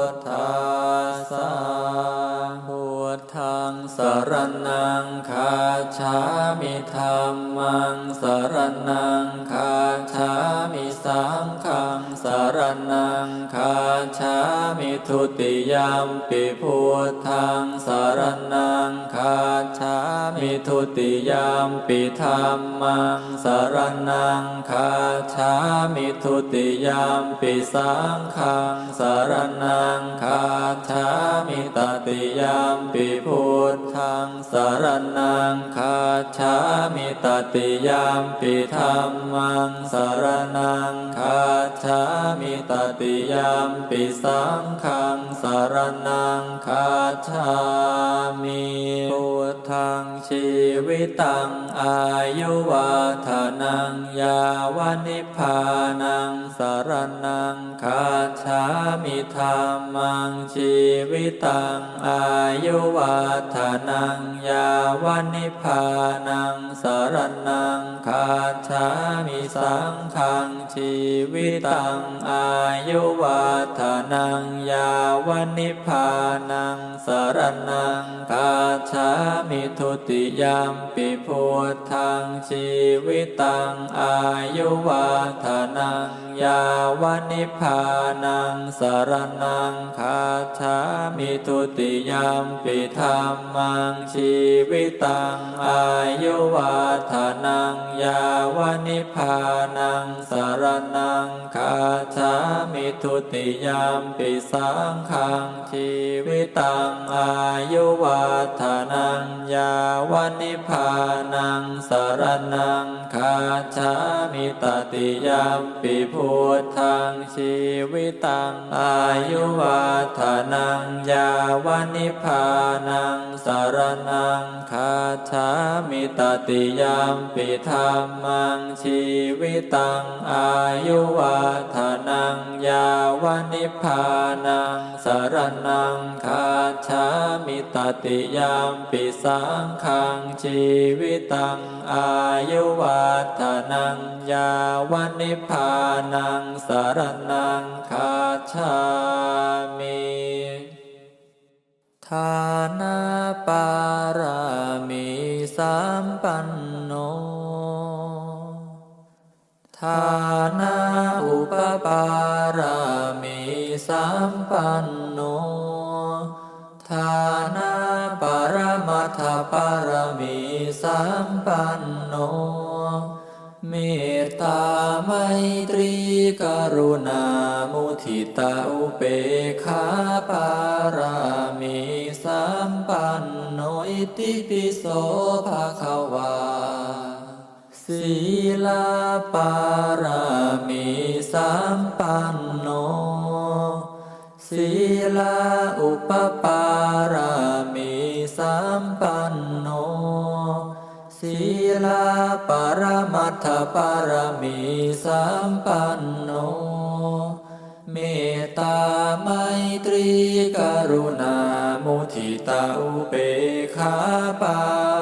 ท รณังคาชามิธรรมังสรณังคาชามิสังฆังสรณังคาชามิทุติยามปิพุทธังสรณังคาชามิทุติยามปิธรรมังสรณังคาชามิทุติยามปิสังฆังสรณังคาชามิตติยามปิพุทธังสารณังคาชามิตติยามปิธรรมังสารณังคาชามิตติยามปิสังฆังสารณังคาชามิพุทธังชีวิตังอายุวัฒนังยาวนิพานังสารณังคาชามิธรรมังชีวิตังอายุวัฒนังยาวนิพานังสารณังคาชามิสังฆังชีวิตังอายุวัฒนังยาวนิพานังสารณังคาชามิทุติยามปิพุทธังชีวิตังอายุวัฒนังยาวนิพานังสารณังคาชามิทุติยามปิธรรมังชีวิตังอายุวัฒนังยาวนิพานังสารณังคาชามิทุติยามปิสังฆังชีวิตังอายุวัฒนังยาวนิพานังสารณังคาชามิตติยามปิพุทธังชีวิตังอายุวัฒนังยาวนิพานังสรณังคาชามิตติยามปิธรรมังชีวิตังอายุวัฒนังยาวนิพานังสรณังคาชามิตติยามปิสังฆังชีวิตังอายุวัฒนังยาวนิพานังสรณังคาชามิานาปารามิสัมปันโนทานาอุปปารามิสัมปันโนทานาปรมัทปารมิสัมปันโน เมตตาไมตรีกรุณามุทิตาอุเปขาปารามิ ปันโนอิติปิโสภะควาศีลาปารามิสัมปันโนศีลาอุปปารามิสัมปันโนศีลาปรมัตถปารมีสัมปันโน เมตตาไมตรีกรุณา มุทิตาอุเบขาปา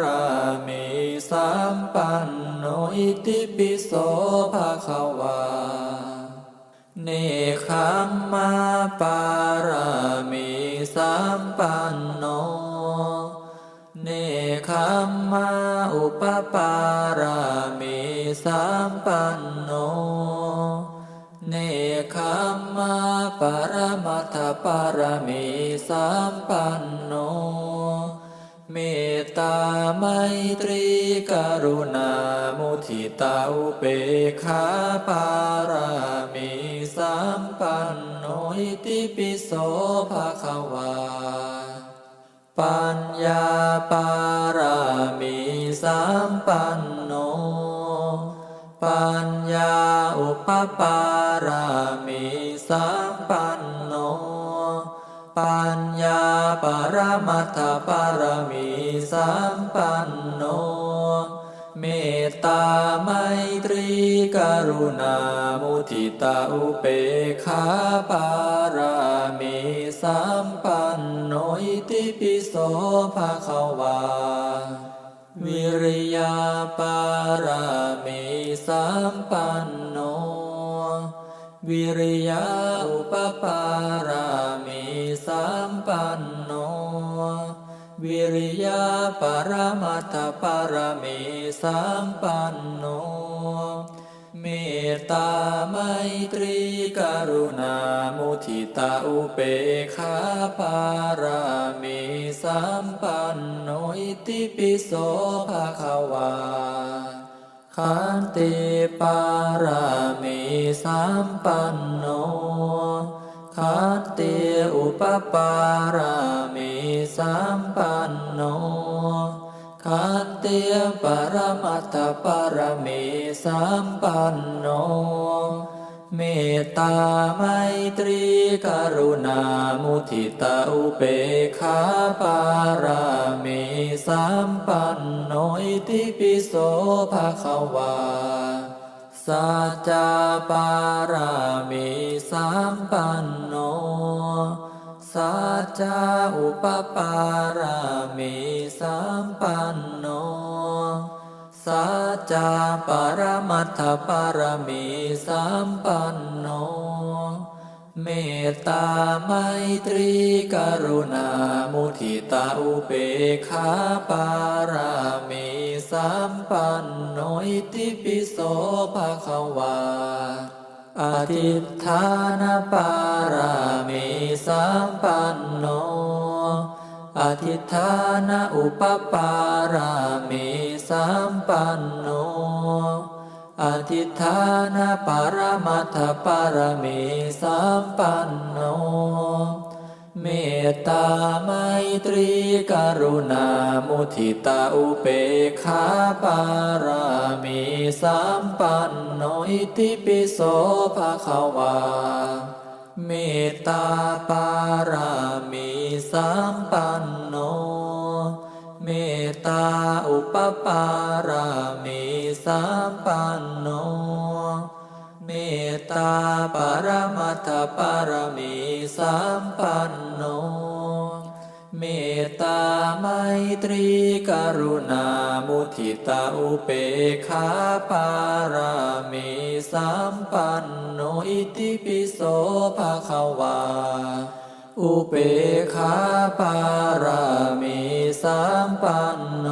รามิสัมปันโนอิติปิโสภะคะวาเนคขมมาปารามิสัมปันโน เนคขมมาอุปปารามิสัมปันโน เนคขมมาปรมัตถปารมิสัมปันโน เมตตาไมตรีกรุณามุทิตาอุเบกขาปารามิสัมปันโนอิติปิโสภะคะวา ปัญญาปารามิสัมปันโน ปัญญาอุปปา สัมปันโน ปัญญาปรมัตถปรมีสัมปันโน เมตตาไมตรีกรุณามุทิตาอุเปขาปารามีสัมปันโนอิติปิโสภะคะวาวิริยาปารามีสัมปัน วิริยาอุปปารามีสัมปันโน วิริยาปรมัตถปรมีสัมปันโน เมตตาไมตรีกรุณามุทิตาอุเปขาปารามีสัมปันโนอิติปิโสภะคะวา ขันติปารามีสัมปันโนขันติอุปปารามีสัมปันโนขันติปรมัตถปรมีสัมปันโน เมตตาไมตรีกรุณามุทิตาอุเบกขาปารามีสัมปันโนอิติปิโสภะคะวาสัจจาปารามีสัมปันโนสัจจาอุปปารามีสัมปันโนสั จาปรมัตถปรมีสัมปันโน เมตตาไมตรีกรุณามุทิตาอุเบกขาปารามีสัมปันโนอิติปิโสภะคะวาอธิฏฐานปารามีสัมปันโนอธิฏฐานอุปปารามี สัมปันโนอธิฐานปรมัตถปรมีสัมปันโน เมตตาไมตรีกรุณามุทิตาอุเปกขาปารามีสัมปันโนอิติปิโสภะคะวาเมตตาปารามีสัมปันโน เมตตาอุปปารามีสัมปันโน เมตตาปรมัตถปรมีสัมปันโน เมตตาไมตรีกรุณามุทิตาอุเปขาปารามีสัมปันโนอิติปิโสภะคะวา อุเปขาปารามีสัมปันโน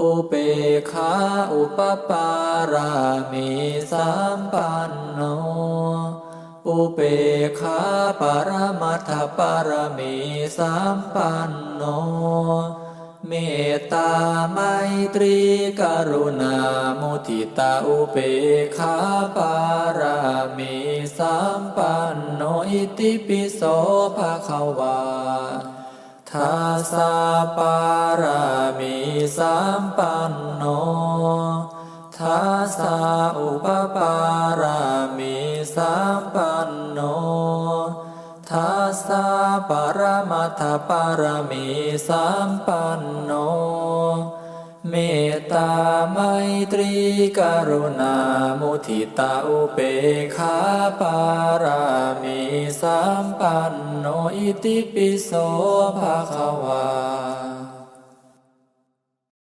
อุเปขาอุปปารามีสัมปันโน อุเปขาปรมัตถปารมีสัมปันโน เมตตาไมตรีกรุณามุทิตาอุเปกขาปารามีสัมปันโนอิติปิโสภะคะวาทาสาปารามีสัมปันโนทาสาอุปา ทปารมีสัมปันโน เมตตาไมตรีกรุณามุทิตาอุเบกขาปารามีสัมปันโนอิติปิโสภะคะวา